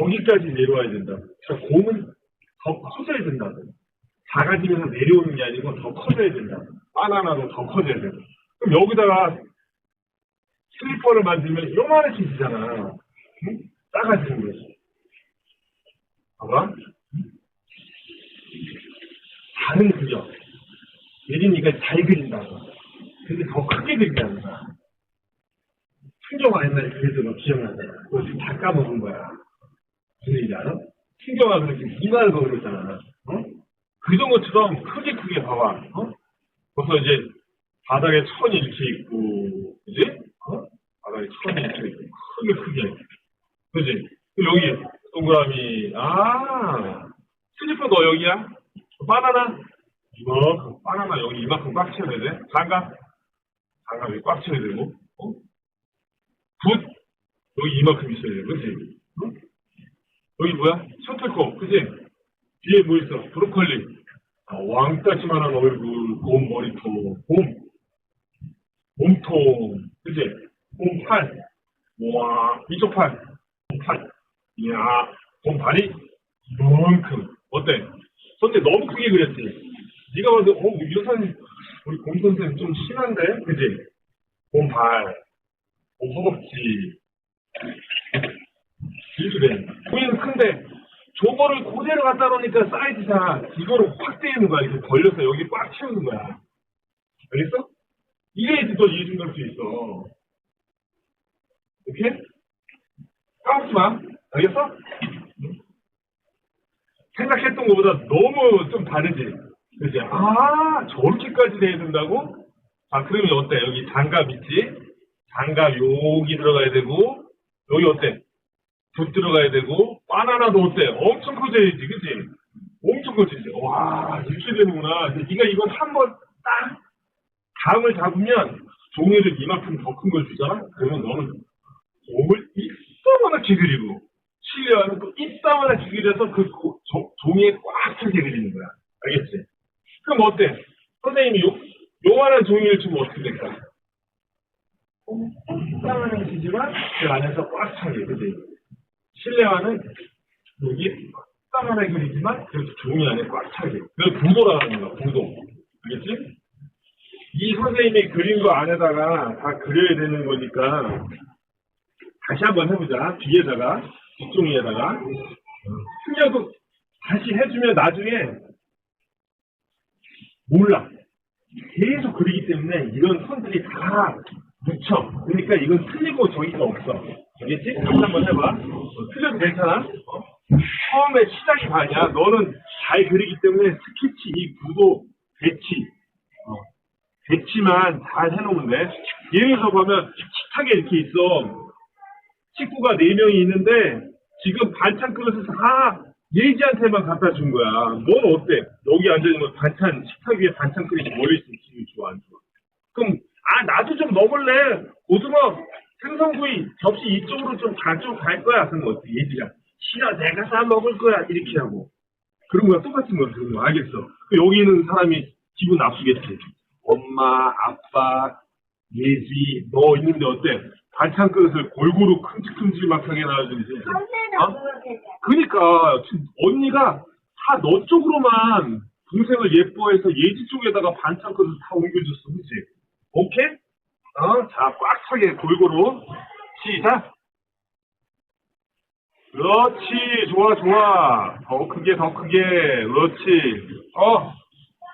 여기까지 내려와야 된다. 그러니까 공은 더 커져야 된다고. 작아지면서 내려오는 게 아니고 더 커져야 된다. 바나나도 더 커져야 된다. 그럼 여기다가 슬리퍼를 만들면 요만해지잖아. 응? 작아지는 거지. 봐봐. 다른 그려. 예린이가 잘 그린다고. 근데 더 크게 그리는 거야. 풍경아 옛날에 그래도 너 기억나잖아. 그거 지금 다 까먹은 거야. 무슨 얘기지 알아? 풍경아 그렇게 이만한 거 그렸잖아. 어? 그런 것처럼 크게 크게 봐봐. 어? 벌써 이제 바닥에 천이 이렇게 있고, 그지? 어? 바닥에 천이 이렇게 있고, 크게 크게. 그지? 여기 동그라미, 아, 슬리퍼 너 여기야? 바나나? 이만큼, 바나나 여기 이만큼 꽉 채워야 돼? 장갑? 장갑 여기 꽉 채워야 되고, 어? 붓? 여기 이만큼 있어야 돼, 그지? 어? 여기 뭐야? 셔틀콕, 그지? 뒤에 뭐 있어? 브로콜리. 아, 왕따지만한 얼굴, 곰 머리통, 곰. 몸통, 그지? 곰 팔. 와, 이쪽 팔. 곰 팔. 이야, 곰 발이 이만큼. 어때? 근데 너무 크게 그렸지? 네가 봐도, 어, 유선, 우리 곰 선생 좀 심한데? 그지? 곰 발, 곰 허벅지. 이렇게 보이는 큰데, 저거를 그대로 갖다 놓으니까 사이즈가 이거를 확 떼는 거야. 이렇게 벌려서 여기 꽉 채우는 거야. 알겠어? 이게 이제 더 이해준다할 수 있어. 오케이? 까먹지 마. 알겠어? 생각했던 것보다 너무 좀 다르지? 그지? 아, 저렇게까지 돼야 된다고? 아, 그러면 어때? 여기 장갑 있지? 장갑 여기 들어가야 되고, 여기 어때? 붓 들어가야 되고, 바나나도 어때? 엄청 커져야지, 그치? 엄청 커지지. 와, 이렇게 되는구나. 네가 이건 한 번 딱, 감을 잡으면 종이를 이만큼 더 큰 걸 주잖아? 그러면 너는 몸을 이따만하게 그리고, 실내화는 또 이따만하게 그려서 그 고- 조- 종이에 꽉 차게 그리는 거야. 알겠지? 그럼 어때? 선생님이 요, 요만한 종이를 주면 어떻게 될까? 이따만한 지지만 그 안에서 꽉 차게, 그지? 실내화는 여기 땀하게 그리지만 그래도 종이 안에 꽉 차게. 그래서 부도라는 거야, 부도. 알겠지? 이 선생님이 그린 거 안에다가 다 그려야 되는 거니까 다시 한번 해보자. 뒤에다가, 뒷종이에다가. 신경도 다시 해주면 나중에 몰라. 계속 그리기 때문에 이런 선들이 다 묻혀. 그러니까 이건 틀리고 저기가 없어. 알겠지? 다시 한번 해봐. 어, 틀려도 괜찮아? 어? 처음에 시작이 반이야. 너는 잘 그리기 때문에 스케치, 이 구도, 배치, 어, 배치만 잘 해놓으면 돼. 예를 들어서 보면 식탁에 이렇게 있어. 식구가 4명이 있는데 지금 반찬 그릇을 다 예지한테만 갖다 준 거야. 넌 어때? 여기 앉아있는 반찬, 식탁 위에 반찬 그릇이 멀리 있으면 기분이 좋아, 안 좋아? 그럼, 아, 나도 좀 먹을래. 고등어, 생선구이, 접시 이쪽으로 좀 가지고 갈 거야. 그럼 어때? 예지가. 싫어, 내가 다 먹을 거야. 이렇게 하고. 그런 거야. 똑같은 거야. 그런 거. 알겠어. 그 여기 있는 사람이 기분 나쁘겠지. 엄마, 아빠, 예지, 너 있는데 어때? 반찬 그릇을 골고루 큼직큼직하게 놔주지. 어? 지금 언니가 다 너 쪽으로만 동생을 예뻐해서 예지 쪽에다가 반찬 그릇 다 옮겨줬어, 그치? 오케이? 어, 자, 꽉 차게 골고루 시작. 그렇지, 좋아, 좋아. 더 크게, 더 크게. 그렇지. 어,